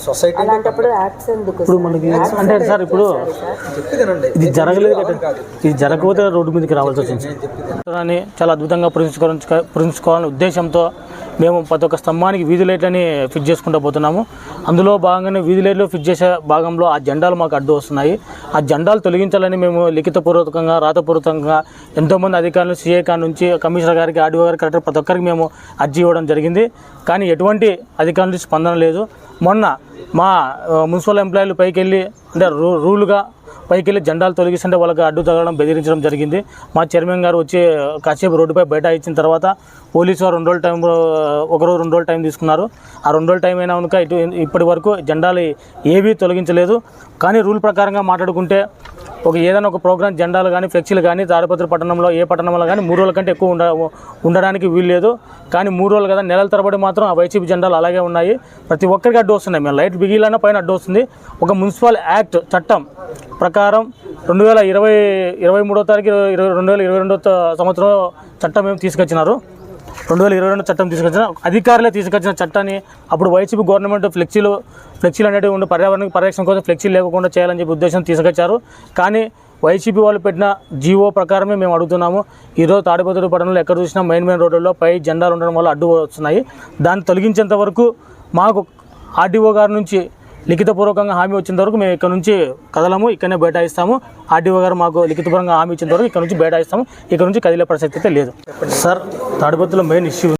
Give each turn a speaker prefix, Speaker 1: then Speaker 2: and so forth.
Speaker 1: Society
Speaker 2: అలాంటప్పుడు acts ఎందుకు
Speaker 3: ఇప్పుడు మనకి అంటే సార్ ఇప్పుడు ఇది జరగలేదు కదా ఇది జరగకపోతే రోడ్డు మీదకి రావాల్సి వచ్చింది అని చాలా అద్భుతంగా పురించుకో పురించుకోవాలనే ఉద్దేశంతో మేము ప్రతి ఒక్క స్తంభానికి వీధి లైట్లని ఫిట్ చేసుకుంటూ పోతున్నాము. అందులో భాగంగానే వీధి లైట్లు ఫిట్ చేసే భాగంలో ఆ జెండాలు మాకు అడ్డు వస్తున్నాయి. ఆ జెండాలు తొలగించాలని మేము లిఖితపూర్వకంగా రాతపూర్వకంగా ఎంతోమంది అధికారులు సీఏ కాడ నుంచి కమిషనర్ గారికి ఆర్డీఓ గారికి కలెక్టర్ ప్రతి ఒక్కరికి మేము అర్జీ ఇవ్వడం జరిగింది. కానీ ఎటువంటి అధికారుల నుంచి స్పందన లేదు. మొన్న మా మున్సిపల్ ఎంప్లాయీలు పైకి వెళ్ళి అంటే రూ రూలుగా పైకి వెళ్ళి జెండాలు తొలగిస్తుంటే వాళ్ళకి అడ్డు తగలడం బెదిరించడం జరిగింది. మా చైర్మన్ గారు వచ్చి కాసేపు రోడ్డుపై బయట ఇచ్చిన తర్వాత పోలీసు వారు రెండు రోజుల టైం ఒక రోజు రెండు రోజులు టైం తీసుకున్నారు. ఆ రెండు రోజుల టైం అయినా కనుక ఇటు ఇప్పటి వరకు జెండాలు ఏవీ తొలగించలేదు. కానీ రూల్ ప్రకారంగా మాట్లాడుకుంటే ఒక ఏదైనా ఒక ప్రోగ్రామ్ జెండాలు కానీ ఫ్లెక్సీలు కానీ తాడిపత్రి పట్టణంలో ఏ పట్టణంలో కానీ మూడు రోజుల కంటే ఎక్కువ ఉండ ఉండడానికి వీలు లేదు. కానీ మూడు రోజులు కదా నెలల తరబడి మాత్రం ఆ వైసీపీ జెండాలు అలాగే ఉన్నాయి. ప్రతి ఒక్కరికి అడ్డు వస్తున్నాయి. మేము లైట్ బిగిలైనా పైన అడ్డు వస్తుంది. ఒక మున్సిపల్ యాక్ట్ చట్టం ప్రకారం రెండు వేల ఇరవై ఇరవై మూడో తారీఖు ఇరవై రెండు వేల ఇరవై రెండో సంవత్సరం చట్టం మేము తీసుకొచ్చినారు. రెండు వేల ఇరవై రెండు చట్టం తీసుకొచ్చిన అధికారులే తీసుకొచ్చిన చట్టాన్ని అప్పుడు వైసీపీ గవర్నమెంట్ ఫ్లెక్సీలు ఫ్లెక్సీలు అనేవి ఉండి పర్యావరణ పరిరక్షణ కోసం ఫ్లెక్సీలు లేకుండా చేయాలని చెప్పి ఉద్దేశం తీసుకొచ్చారు. కానీ వైసీపీ వాళ్ళు పెట్టిన జీవో ప్రకారమే మేము అడుగుతున్నాము. ఈరోజు తాడిపత్రుడు పట్టణంలో ఎక్కడ చూసినా మెయిన్ మెయిన్ రోడ్లలో పై జెండాలు ఉండడం వల్ల అడ్డు వస్తున్నాయి. దాన్ని తొలగించేంత వరకు మాకు ఆర్డీఓ గారి నుంచి లిఖితపూర్వకంగా హామీ వచ్చేంత వరకు మేము ఇక్కడ నుంచి కదలము ఇక్కడనే బైఠాయిస్తాము. ఆర్డీఓ గారు మాకు లిఖితపూర్వకంగా హామీ ఇచ్చేంత వరకు ఇక్కడ నుంచి బైఠాయిస్తాము. ఇక్కడ నుంచి కదిలే పరిస్థితి అయితే లేదు. సార్ తాడిపత్రిలో మెయిన్ ఇష్యూ